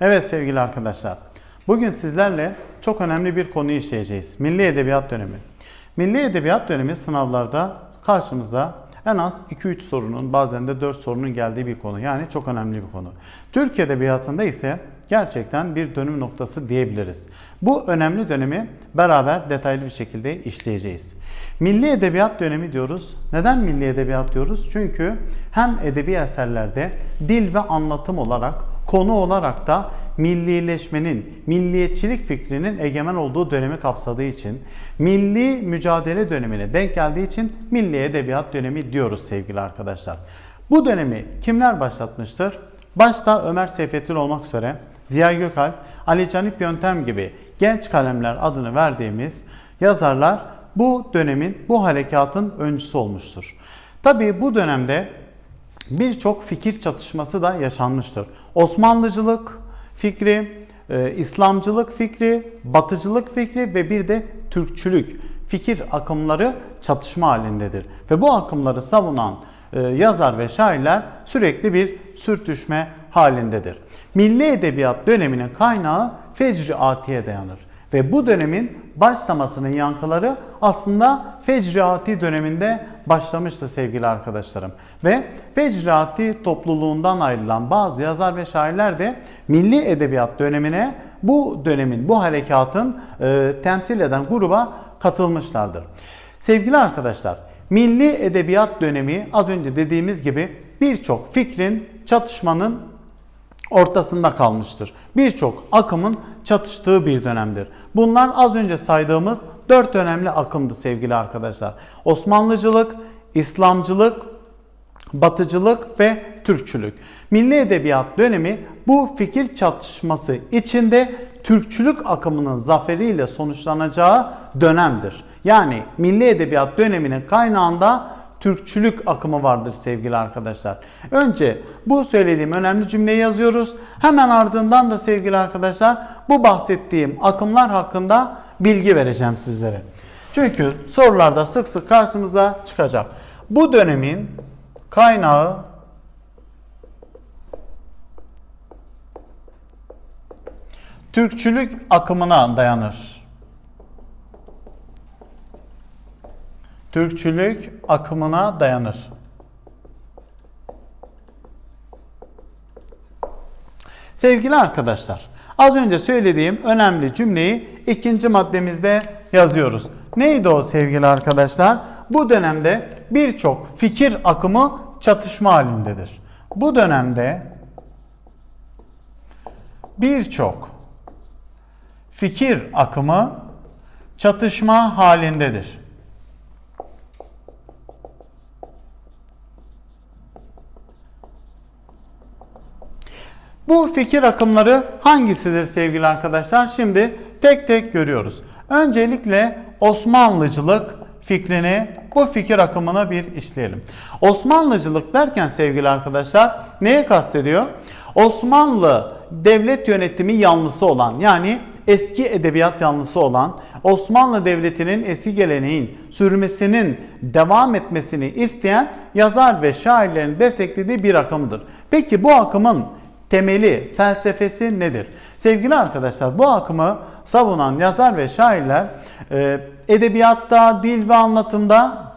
Evet sevgili arkadaşlar. Bugün sizlerle çok önemli bir konuyu işleyeceğiz. Milli Edebiyat dönemi. Milli Edebiyat dönemi sınavlarda karşımızda en az 2-3 sorunun bazen de 4 sorunun geldiği bir konu. Yani çok önemli bir konu. Türk Edebiyatı'nda ise gerçekten bir dönüm noktası diyebiliriz. Bu önemli dönemi beraber detaylı bir şekilde işleyeceğiz. Milli Edebiyat dönemi diyoruz. Neden Milli Edebiyat diyoruz? Çünkü hem edebi eserlerde dil ve anlatım olarak konu olarak da millileşmenin, milliyetçilik fikrinin egemen olduğu dönemi kapsadığı için, milli mücadele dönemine denk geldiği için milli edebiyat dönemi diyoruz sevgili arkadaşlar. Bu dönemi kimler başlatmıştır? Başta Ömer Seyfettin olmak üzere Ziya Gökalp, Ali Canip Yöntem gibi genç kalemler adını verdiğimiz yazarlar bu dönemin, bu harekatın öncüsü olmuştur. Tabii bu dönemde birçok fikir çatışması da yaşanmıştır. Osmanlıcılık fikri, e, İslamcılık fikri, Batıcılık fikri ve bir de Türkçülük fikir akımları çatışma halindedir. Ve bu akımları savunan e, yazar ve şairler sürekli bir sürtüşme halindedir. Milli Edebiyat döneminin kaynağı Fecri Ati'ye dayanır. Ve bu dönemin başlamasının yankıları aslında Fecriati döneminde başlamıştı sevgili arkadaşlarım. Ve Fecriati topluluğundan ayrılan bazı yazar ve şairler de milli edebiyat dönemine bu dönemin, bu harekatın e, temsil eden gruba katılmışlardır. Sevgili arkadaşlar, milli edebiyat dönemi az önce dediğimiz gibi birçok fikrin, çatışmanın ortasında kalmıştır. Birçok akımın çatıştığı bir dönemdir. Bunlar az önce saydığımız dört önemli akımdı sevgili arkadaşlar. Osmanlıcılık, İslamcılık, Batıcılık ve Türkçülük. Milli Edebiyat dönemi bu fikir çatışması içinde Türkçülük akımının zaferiyle sonuçlanacağı dönemdir. Yani Milli Edebiyat döneminin kaynağında Türkçülük akımı vardır sevgili arkadaşlar. Önce bu söylediğim önemli cümleyi yazıyoruz. Hemen ardından da sevgili arkadaşlar bu bahsettiğim akımlar hakkında bilgi vereceğim sizlere. Çünkü sorularda sık sık karşımıza çıkacak. Bu dönemin kaynağı Türkçülük akımına dayanır. Türkçülük akımına dayanır. Sevgili arkadaşlar, az önce söylediğim önemli cümleyi ikinci maddemizde yazıyoruz. Neydi o sevgili arkadaşlar? Bu dönemde birçok fikir akımı çatışma halindedir. Bu dönemde birçok fikir akımı çatışma halindedir. Bu fikir akımları hangisidir sevgili arkadaşlar? Şimdi tek tek görüyoruz. Öncelikle Osmanlıcılık fikrini, bu fikir akımına bir işleyelim. Osmanlıcılık derken sevgili arkadaşlar neye kastediyor? Osmanlı devlet yönetimi yanlısı olan yani eski edebiyat yanlısı olan Osmanlı Devleti'nin eski geleneğin sürmesinin devam etmesini isteyen yazar ve şairlerin desteklediği bir akımdır. Peki bu akımın temeli, felsefesi nedir? Sevgili arkadaşlar bu akımı savunan yazar ve şairler e, edebiyatta, dil ve anlatımda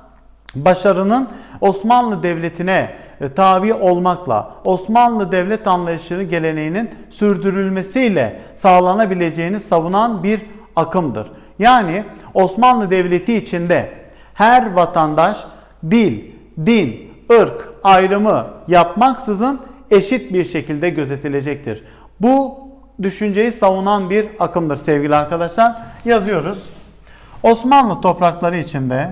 başarının Osmanlı Devleti'ne e, tabi olmakla Osmanlı devlet anlayışı geleneğinin sürdürülmesiyle sağlanabileceğini savunan bir akımdır. Yani Osmanlı Devleti içinde her vatandaş dil, din, ırk ayrımı yapmaksızın eşit bir şekilde gözetilecektir. Bu düşünceyi savunan bir akımdır sevgili arkadaşlar. Yazıyoruz. Osmanlı toprakları içinde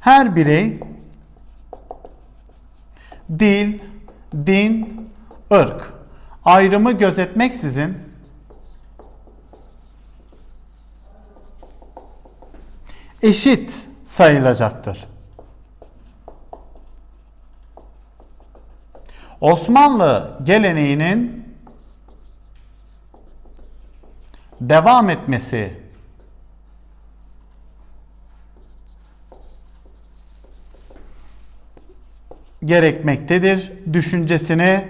her birey dil, din, ırk ayrımı gözetmeksizin eşit sayılacaktır. Osmanlı geleneğinin devam etmesi gerekmektedir düşüncesini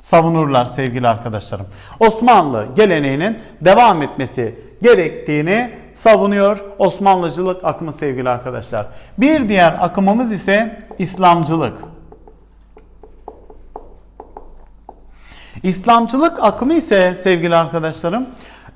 savunurlar sevgili arkadaşlarım. Osmanlı geleneğinin devam etmesi gerektiğini savunuyor Osmanlıcılık akımı sevgili arkadaşlar. Bir diğer akımımız ise İslamcılık. İslamcılık akımı ise sevgili arkadaşlarım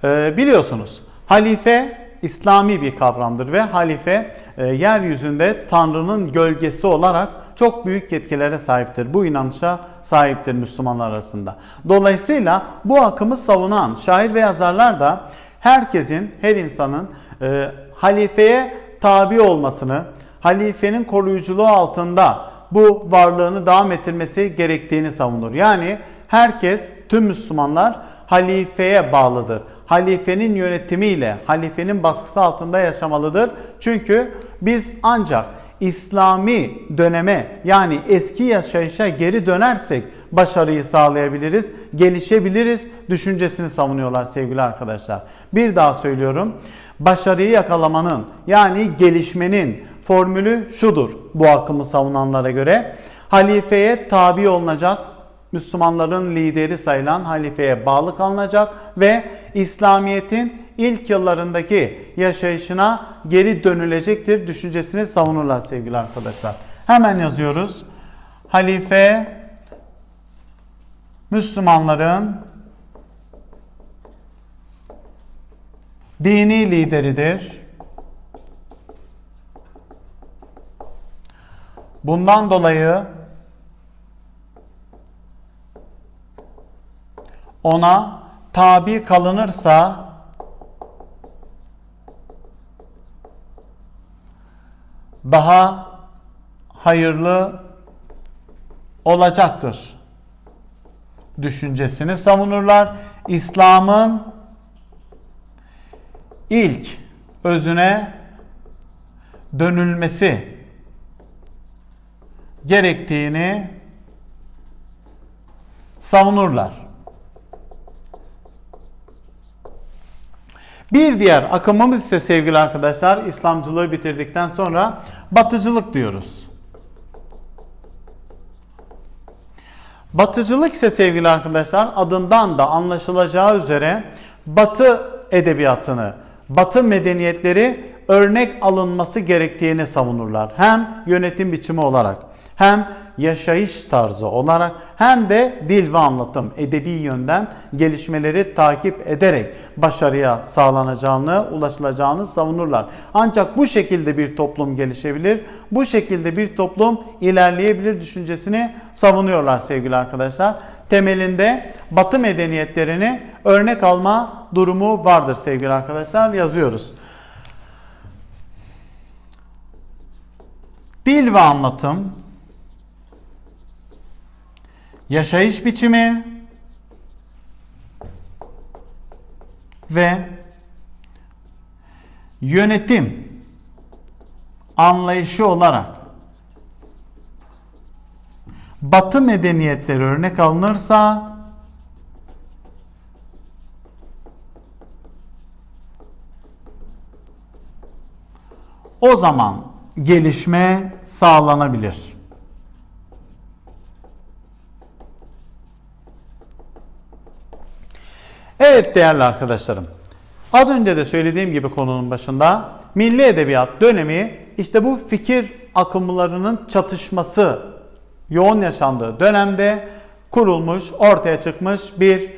e, biliyorsunuz halife İslami bir kavramdır ve halife e, yeryüzünde Tanrı'nın gölgesi olarak çok büyük yetkilere sahiptir. Bu inanışa sahiptir Müslümanlar arasında. Dolayısıyla bu akımı savunan şair ve yazarlar da herkesin, her insanın e, halifeye tabi olmasını, halifenin koruyuculuğu altında bu varlığını devam ettirmesi gerektiğini savunur. Yani herkes, tüm Müslümanlar halifeye bağlıdır. Halifenin yönetimiyle, halifenin baskısı altında yaşamalıdır. Çünkü biz ancak İslami döneme yani eski yaşayışa geri dönersek başarıyı sağlayabiliriz, gelişebiliriz düşüncesini savunuyorlar sevgili arkadaşlar. Bir daha söylüyorum. Başarıyı yakalamanın yani gelişmenin formülü şudur bu akımı savunanlara göre. Halifeye tabi olunacak, Müslümanların lideri sayılan halifeye bağlı kalınacak ve İslamiyet'in ilk yıllarındaki yaşayışına geri dönülecektir düşüncesini savunurlar sevgili arkadaşlar. Hemen yazıyoruz. Halife Müslümanların dini lideridir. Bundan dolayı ona tabi kalınırsa daha hayırlı olacaktır düşüncesini savunurlar. İslam'ın ilk özüne dönülmesi gerektiğini savunurlar. Bir diğer akımımız ise sevgili arkadaşlar İslamcılığı bitirdikten sonra batıcılık diyoruz. Batıcılık ise sevgili arkadaşlar adından da anlaşılacağı üzere Batı edebiyatını, Batı medeniyetleri örnek alınması gerektiğini savunurlar. Hem yönetim biçimi olarak hem yaşayış tarzı olarak hem de dil ve anlatım edebi yönden gelişmeleri takip ederek başarıya sağlanacağını, ulaşılacağını savunurlar. Ancak bu şekilde bir toplum gelişebilir, bu şekilde bir toplum ilerleyebilir düşüncesini savunuyorlar sevgili arkadaşlar. Temelinde Batı medeniyetlerini örnek alma durumu vardır sevgili arkadaşlar yazıyoruz. Dil ve anlatım yaşayış biçimi ve yönetim anlayışı olarak Batı medeniyetleri örnek alınırsa o zaman gelişme sağlanabilir. Evet değerli arkadaşlarım. Az önce de söylediğim gibi konunun başında milli edebiyat dönemi işte bu fikir akımlarının çatışması yoğun yaşandığı dönemde kurulmuş, ortaya çıkmış bir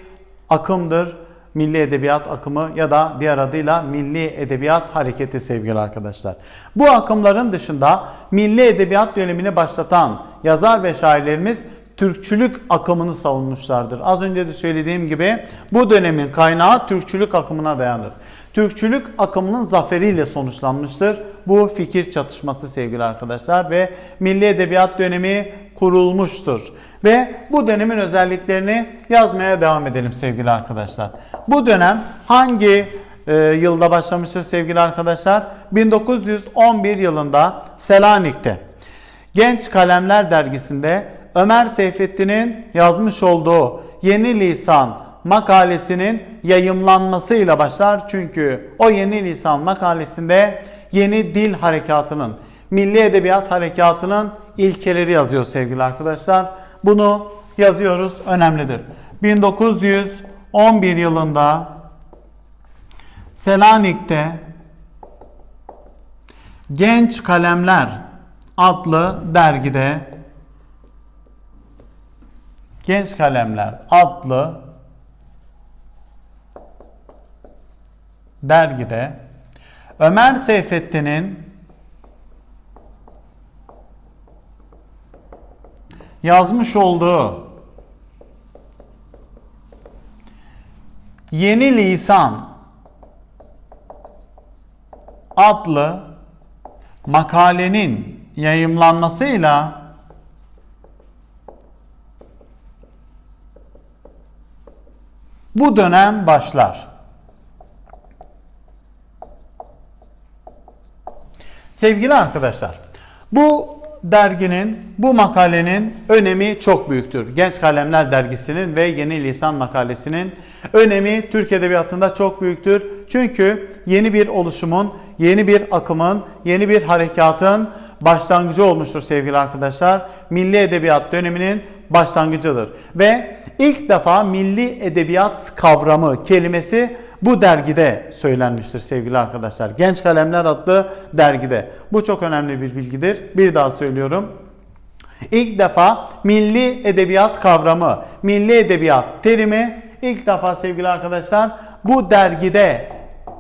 akımdır. Milli Edebiyat akımı ya da diğer adıyla Milli Edebiyat Hareketi sevgili arkadaşlar. Bu akımların dışında Milli Edebiyat dönemini başlatan yazar ve şairlerimiz Türkçülük akımını savunmuşlardır. Az önce de söylediğim gibi bu dönemin kaynağı Türkçülük akımına dayanır. Türkçülük akımının zaferiyle sonuçlanmıştır. Bu fikir çatışması sevgili arkadaşlar ve Milli Edebiyat dönemi kurulmuştur. Ve bu dönemin özelliklerini yazmaya devam edelim sevgili arkadaşlar. Bu dönem hangi e, yılda başlamıştır sevgili arkadaşlar? 1911 yılında Selanik'te Genç Kalemler dergisinde Ömer Seyfettin'in yazmış olduğu Yeni Lisan makalesinin yayımlanmasıyla başlar. Çünkü o Yeni Lisan makalesinde yeni dil harekatının, milli edebiyat harekatının ilkeleri yazıyor sevgili arkadaşlar. Bunu yazıyoruz önemlidir. 1911 yılında Selanik'te Genç Kalemler adlı dergide Genç Kalemler adlı dergide Ömer Seyfettin'in yazmış olduğu Yeni Lisan adlı makalenin yayımlanmasıyla bu dönem başlar. Sevgili arkadaşlar, bu derginin, bu makalenin önemi çok büyüktür. Genç Kalemler Dergisi'nin ve Yeni Lisan makalesinin önemi Türk Edebiyatı'nda çok büyüktür. Çünkü yeni bir oluşumun, yeni bir akımın, yeni bir harekatın başlangıcı olmuştur sevgili arkadaşlar. Milli Edebiyat döneminin başlangıcıdır. Ve ilk defa milli edebiyat kavramı, kelimesi bu dergide söylenmiştir sevgili arkadaşlar. Genç Kalemler adlı dergide. Bu çok önemli bir bilgidir. Bir daha söylüyorum. İlk defa milli edebiyat kavramı, milli edebiyat terimi ilk defa sevgili arkadaşlar bu dergide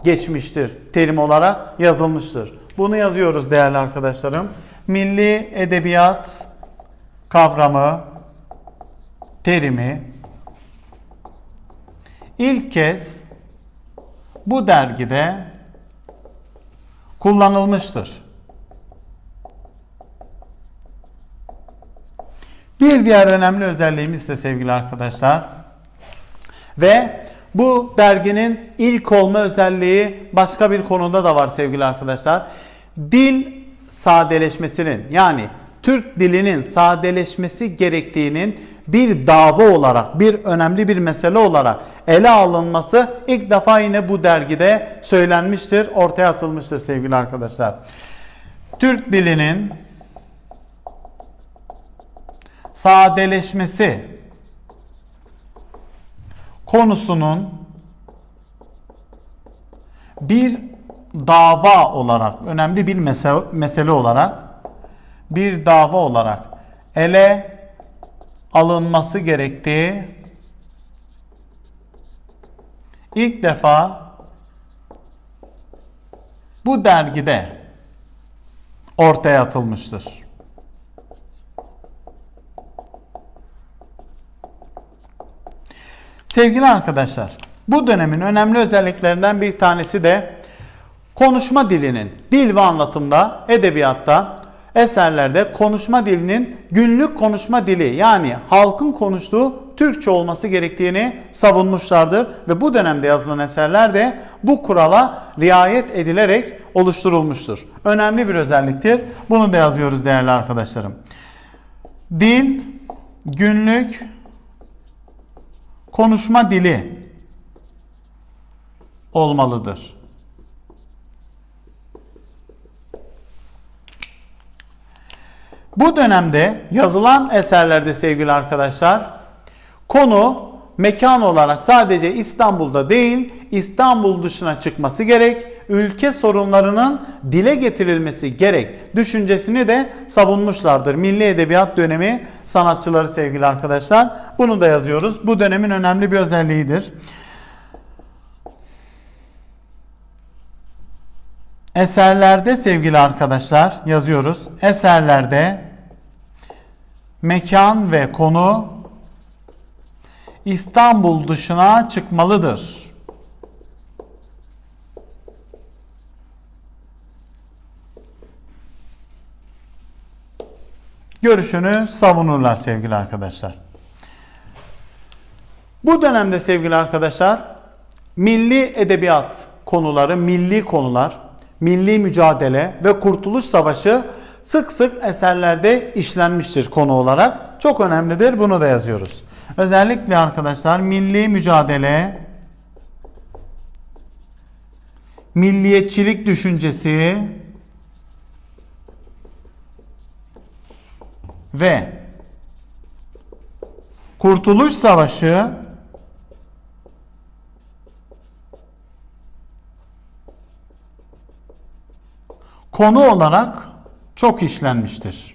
geçmiştir. Terim olarak yazılmıştır. Bunu yazıyoruz değerli arkadaşlarım. Milli edebiyat kavramı, terimi ilk kez bu dergide kullanılmıştır. Bir diğer önemli özelliğimiz ise sevgili arkadaşlar ve bu derginin ilk olma özelliği başka bir konuda da var sevgili arkadaşlar. Dil sadeleşmesinin yani Türk dilinin sadeleşmesi gerektiğinin bir dava olarak, bir önemli bir mesele olarak ele alınması ilk defa yine bu dergide söylenmiştir, ortaya atılmıştır sevgili arkadaşlar. Türk dilinin sadeleşmesi konusunun bir dava olarak, önemli bir mesele, mesele olarak bir dava olarak ele alınması gerektiği ilk defa bu dergide ortaya atılmıştır. Sevgili arkadaşlar, bu dönemin önemli özelliklerinden bir tanesi de konuşma dilinin dil ve anlatımda, edebiyatta, eserlerde konuşma dilinin günlük konuşma dili yani halkın konuştuğu Türkçe olması gerektiğini savunmuşlardır ve bu dönemde yazılan eserler de bu kurala riayet edilerek oluşturulmuştur. Önemli bir özelliktir. Bunu da yazıyoruz değerli arkadaşlarım. Dil günlük konuşma dili olmalıdır. Bu dönemde yazılan eserlerde sevgili arkadaşlar konu mekan olarak sadece İstanbul'da değil İstanbul dışına çıkması gerek, ülke sorunlarının dile getirilmesi gerek düşüncesini de savunmuşlardır. Milli Edebiyat dönemi sanatçıları sevgili arkadaşlar. Bunu da yazıyoruz. Bu dönemin önemli bir özelliğidir. Eserlerde sevgili arkadaşlar yazıyoruz. Eserlerde mekan ve konu İstanbul dışına çıkmalıdır. Görüşünü savunurlar sevgili arkadaşlar. Bu dönemde sevgili arkadaşlar milli edebiyat konuları, milli konular, milli mücadele ve kurtuluş savaşı sık sık eserlerde işlenmiştir konu olarak. Çok önemlidir. Bunu da yazıyoruz. Özellikle arkadaşlar milli mücadele, milliyetçilik düşüncesi, ve Kurtuluş Savaşı konu olarak çok işlenmiştir.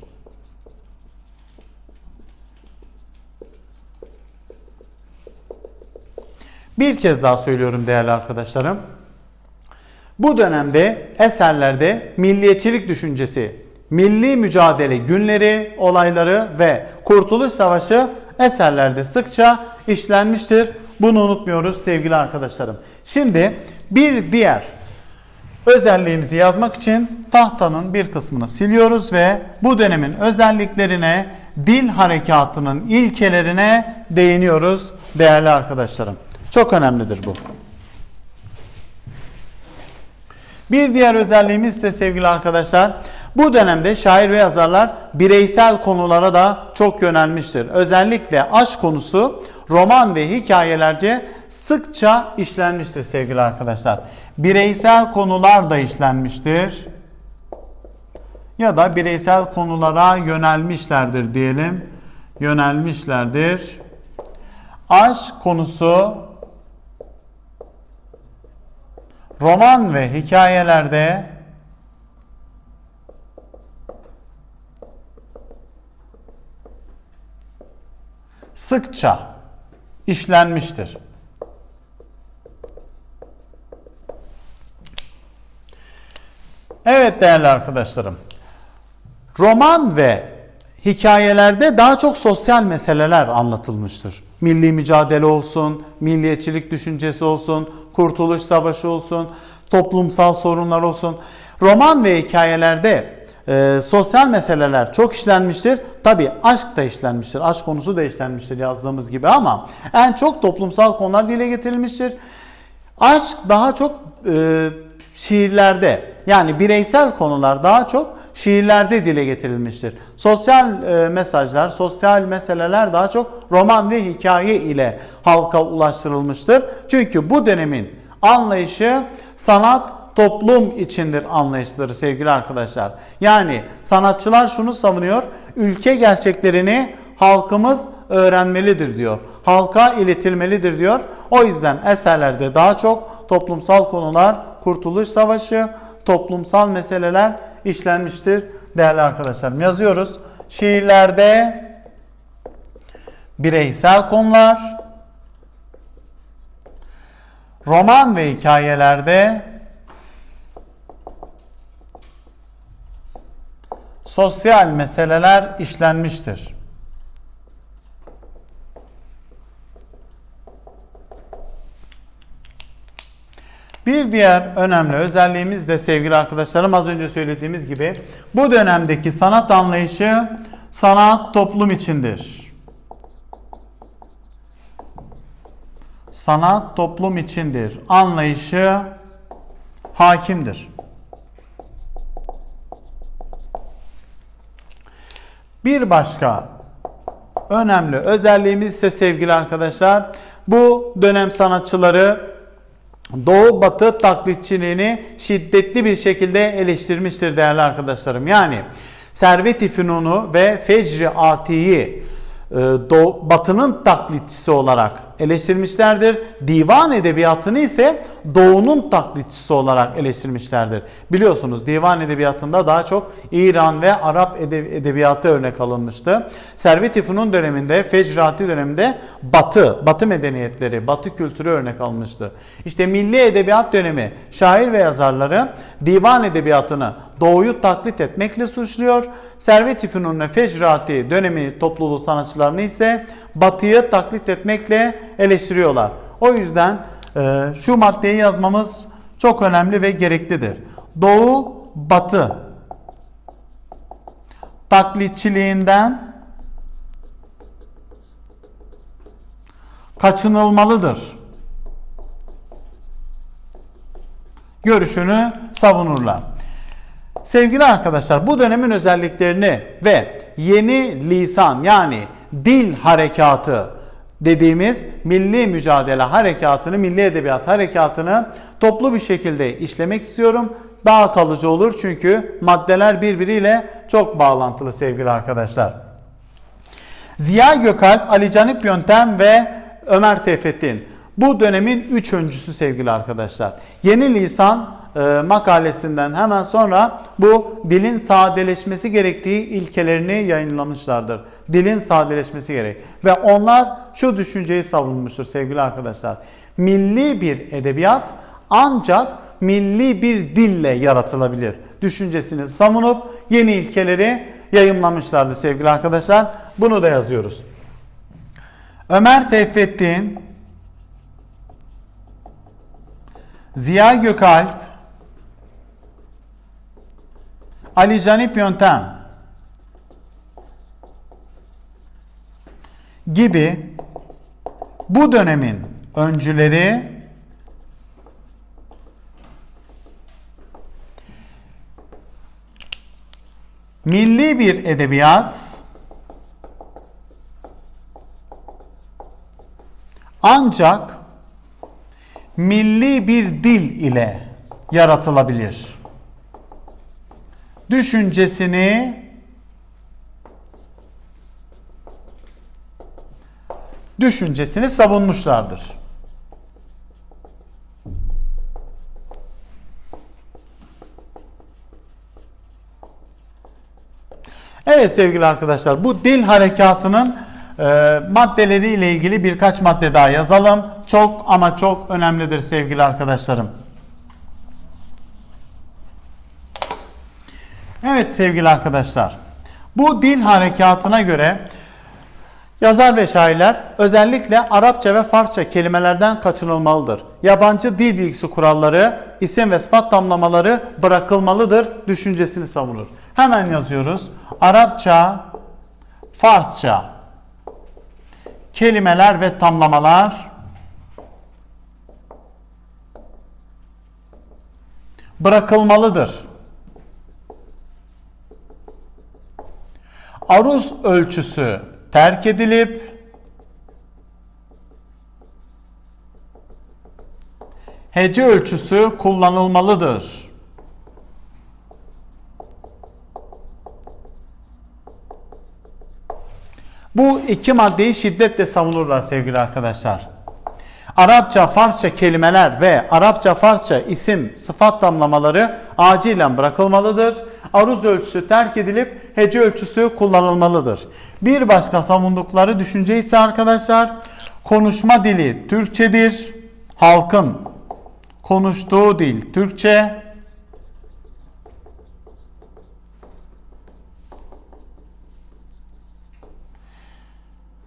Bir kez daha söylüyorum değerli arkadaşlarım. Bu dönemde eserlerde milliyetçilik düşüncesi, milli mücadele günleri, olayları ve Kurtuluş Savaşı eserlerde sıkça işlenmiştir. Bunu unutmuyoruz sevgili arkadaşlarım. Şimdi bir diğer özelliğimizi yazmak için tahtanın bir kısmını siliyoruz ve bu dönemin özelliklerine, dil harekatının ilkelerine değiniyoruz değerli arkadaşlarım. Çok önemlidir bu. Bir diğer özelliğimiz ise sevgili arkadaşlar bu dönemde şair ve yazarlar bireysel konulara da çok yönelmiştir. Özellikle aşk konusu roman ve hikayelerce sıkça işlenmiştir sevgili arkadaşlar. Bireysel konular da işlenmiştir. Ya da bireysel konulara yönelmişlerdir diyelim. Yönelmişlerdir. Aşk konusu roman ve hikayelerde sıkça işlenmiştir. Evet değerli arkadaşlarım. Roman ve hikayelerde daha çok sosyal meseleler anlatılmıştır. Milli mücadele olsun, milliyetçilik düşüncesi olsun, kurtuluş savaşı olsun, toplumsal sorunlar olsun. Roman ve hikayelerde e, sosyal meseleler çok işlenmiştir. Tabi aşk da işlenmiştir. Aşk konusu da işlenmiştir yazdığımız gibi ama en çok toplumsal konular dile getirilmiştir. Aşk daha çok e, şiirlerde yani bireysel konular daha çok şiirlerde dile getirilmiştir. Sosyal e, mesajlar, sosyal meseleler daha çok roman ve hikaye ile halka ulaştırılmıştır. Çünkü bu dönemin anlayışı sanat toplum içindir anlayışları sevgili arkadaşlar. Yani sanatçılar şunu savunuyor. Ülke gerçeklerini halkımız öğrenmelidir diyor. Halka iletilmelidir diyor. O yüzden eserlerde daha çok toplumsal konular, Kurtuluş Savaşı, toplumsal meseleler işlenmiştir değerli arkadaşlarım. Yazıyoruz. Şiirlerde bireysel konular, roman ve hikayelerde sosyal meseleler işlenmiştir. Bir diğer önemli özelliğimiz de sevgili arkadaşlarım az önce söylediğimiz gibi bu dönemdeki sanat anlayışı sanat toplum içindir. Sanat toplum içindir. Anlayışı hakimdir. Bir başka önemli özelliğimiz ise sevgili arkadaşlar bu dönem sanatçıları Doğu Batı taklitçiliğini şiddetli bir şekilde eleştirmiştir değerli arkadaşlarım. Yani Servet-i Fünun'u ve Fecri Ati'yi e, Batı'nın taklitçisi olarak eleştirmişlerdir. Divan edebiyatını ise Doğu'nun taklitçisi olarak eleştirmişlerdir. Biliyorsunuz divan edebiyatında daha çok İran ve Arap edebiyatı örnek alınmıştı. Servet-i döneminde, Fecrati döneminde Batı, Batı medeniyetleri, Batı kültürü örnek alınmıştı. İşte milli edebiyat dönemi şair ve yazarları divan edebiyatını Doğu'yu taklit etmekle suçluyor. Servet-i ve Fecrati dönemi topluluğu sanatçılarını ise Batı'yı taklit etmekle eleştiriyorlar. O yüzden e, şu maddeyi yazmamız çok önemli ve gereklidir. Doğu, Batı taklitçiliğinden kaçınılmalıdır. Görüşünü savunurlar. Sevgili arkadaşlar bu dönemin özelliklerini ve yeni lisan yani dil harekatı dediğimiz milli mücadele harekatını, milli edebiyat harekatını toplu bir şekilde işlemek istiyorum. Daha kalıcı olur çünkü maddeler birbiriyle çok bağlantılı sevgili arkadaşlar. Ziya Gökalp, Ali Canip Yöntem ve Ömer Seyfettin. Bu dönemin üç öncüsü sevgili arkadaşlar. Yeni lisan e, makalesinden hemen sonra bu dilin sadeleşmesi gerektiği ilkelerini yayınlamışlardır. Dilin sadeleşmesi gerek. Ve onlar şu düşünceyi savunmuştur sevgili arkadaşlar. Milli bir edebiyat ancak milli bir dille yaratılabilir. Düşüncesini savunup yeni ilkeleri yayınlamışlardır sevgili arkadaşlar. Bunu da yazıyoruz. Ömer Seyfettin, Ziya Gökalp, Ali Canip Yöntem gibi bu dönemin öncüleri milli bir edebiyat ancak milli bir dil ile yaratılabilir. Düşüncesini düşüncesini savunmuşlardır. Evet sevgili arkadaşlar bu dil harekatının e, maddeleriyle ilgili birkaç madde daha yazalım. Çok ama çok önemlidir sevgili arkadaşlarım. Evet sevgili arkadaşlar. Bu dil harekatına göre yazar ve şairler özellikle Arapça ve Farsça kelimelerden kaçınılmalıdır. Yabancı dil bilgisi kuralları, isim ve sıfat tamlamaları bırakılmalıdır düşüncesini savunur. Hemen yazıyoruz. Arapça, Farsça kelimeler ve tamlamalar bırakılmalıdır. Aruz ölçüsü terk edilip hece ölçüsü kullanılmalıdır. Bu iki maddeyi şiddetle savunurlar sevgili arkadaşlar. Arapça, Farsça kelimeler ve Arapça, Farsça isim, sıfat damlamaları acilen bırakılmalıdır. Aruz ölçüsü terk edilip hece ölçüsü kullanılmalıdır. Bir başka savundukları düşünce ise arkadaşlar konuşma dili Türkçedir. Halkın konuştuğu dil Türkçe.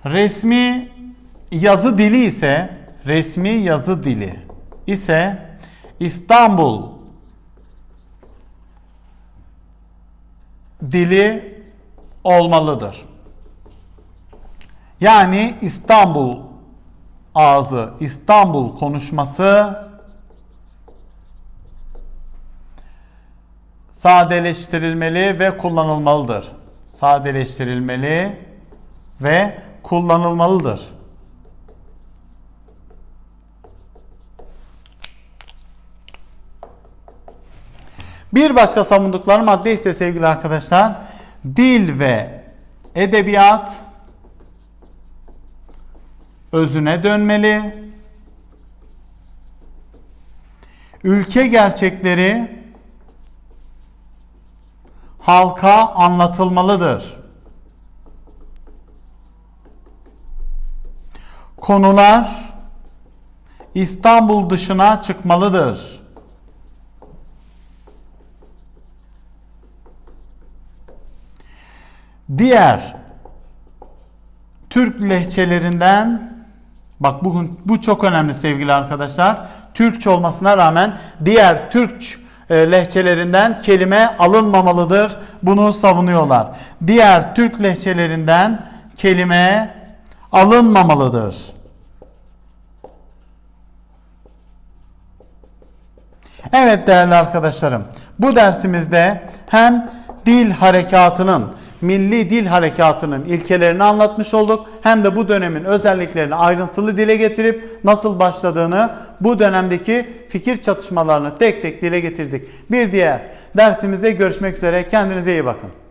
Resmi yazı dili ise resmi yazı dili ise İstanbul dili olmalıdır. Yani İstanbul ağzı, İstanbul konuşması sadeleştirilmeli ve kullanılmalıdır. Sadeleştirilmeli ve kullanılmalıdır. Bir başka savundukları madde ise sevgili arkadaşlar dil ve edebiyat özüne dönmeli. Ülke gerçekleri halka anlatılmalıdır. Konular İstanbul dışına çıkmalıdır. Diğer Türk lehçelerinden bak bugün bu çok önemli sevgili arkadaşlar. Türkçe olmasına rağmen diğer Türk e, lehçelerinden kelime alınmamalıdır. Bunu savunuyorlar. Diğer Türk lehçelerinden kelime alınmamalıdır. Evet değerli arkadaşlarım, bu dersimizde hem dil harekatının, milli dil harekatının ilkelerini anlatmış olduk. Hem de bu dönemin özelliklerini ayrıntılı dile getirip nasıl başladığını, bu dönemdeki fikir çatışmalarını tek tek dile getirdik. Bir diğer dersimizde görüşmek üzere. Kendinize iyi bakın.